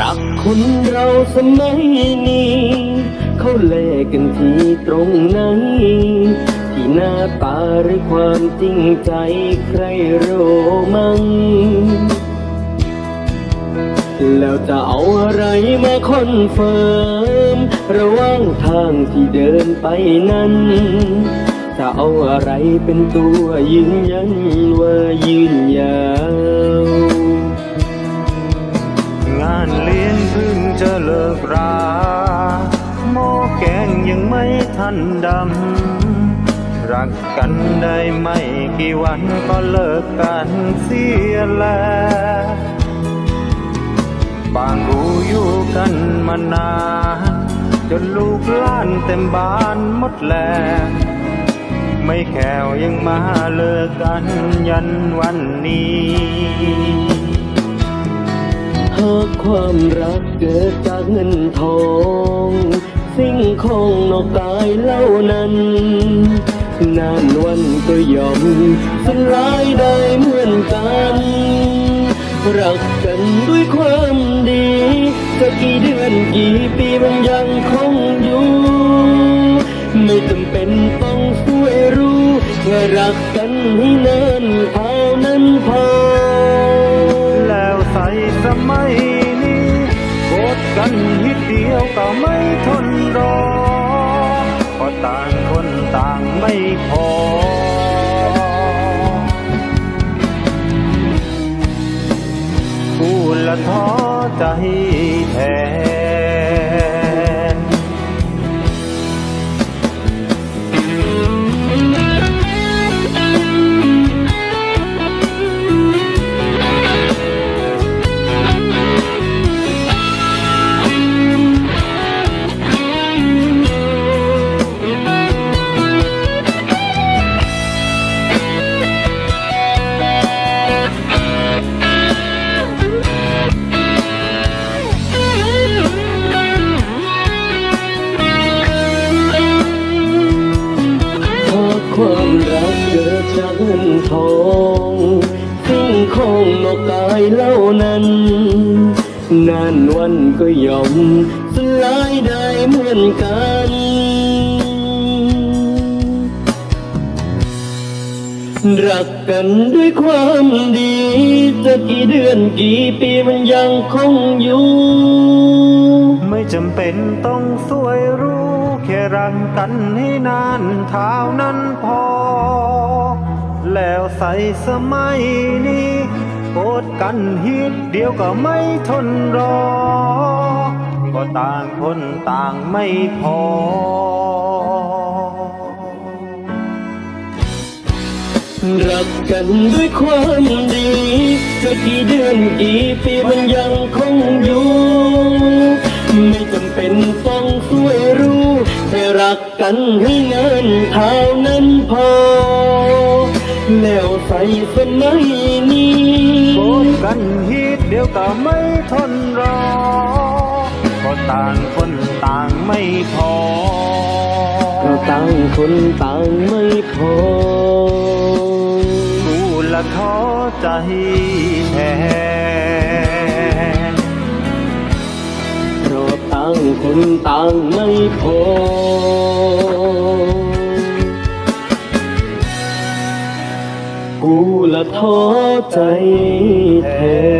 รักคนเราสมัยนี้ เขาแลกกันที่ตรงไหน ที่หน้าตาหรือความจริงใจใครรู้มั้งแล้วจะเอาอะไรมาคอนเฟิร์ม ระหว่างทางที่เดินไปนั้น จะเอาอะไรเป็นตัวยืนยันว่ายืน แกงยังไม่ทันดำ รักกันได้ไม่กี่วันก็เลิกกันเสียแล้วบางรู้อยู่กันมานานจนลูกล้านเต็มบ้านหมดแล้วไม่แขวยังมาเลิกกันยันวันนี้หากความรักเกิดจากเงินทอง สิ่งของนอกกายเล่านั้น นานวันก็ยอมสลายได้เหมือนกัน รักกันด้วยความดีจะกี่เดือนกี่ปีมันยังคงอยู่ ไม่จำเป็นต้องสวยรู้แค่รักกันให้นานเท่านั้นพอ แล้วใส่สมัยนี้โกรธกันนิดเดียวก็ไม่ ไม่พอ พูดละท้อใจแทน จากเงินทองสิ่งของนอกกายเล่านั้น นานวันก็ยอมสลายได้เหมือนกันรักกันด้วยความดี จะกี่เดือนกี่ปีมันยังคงอยู่ ไม่จำเป็นต้องสวยรู้ แค่รักกันให้นานเท่านั้นพอ แล้วใส่สมัยนี้โกรธกันฮิตเดียวก็ไม่ทนรอ ก็ต่างคนต่างไม่พอ รักกันด้วยความดี จะกี่เดือนกี่ปีมันยังคงอยู่ ไม่จำเป็นต้องสวยรู้แค่รักกันให้นานเท่า แล้วใส่สมัยนี้โกรธกันฮิตเดียวก็ไม่ทนรอก็ต่างคนต่างไม่พอ ก็ต่างคนต่างไม่พอกูละท้อใจแทนเพราะต่างคนต่างไม่พอ ละท้อใจแท้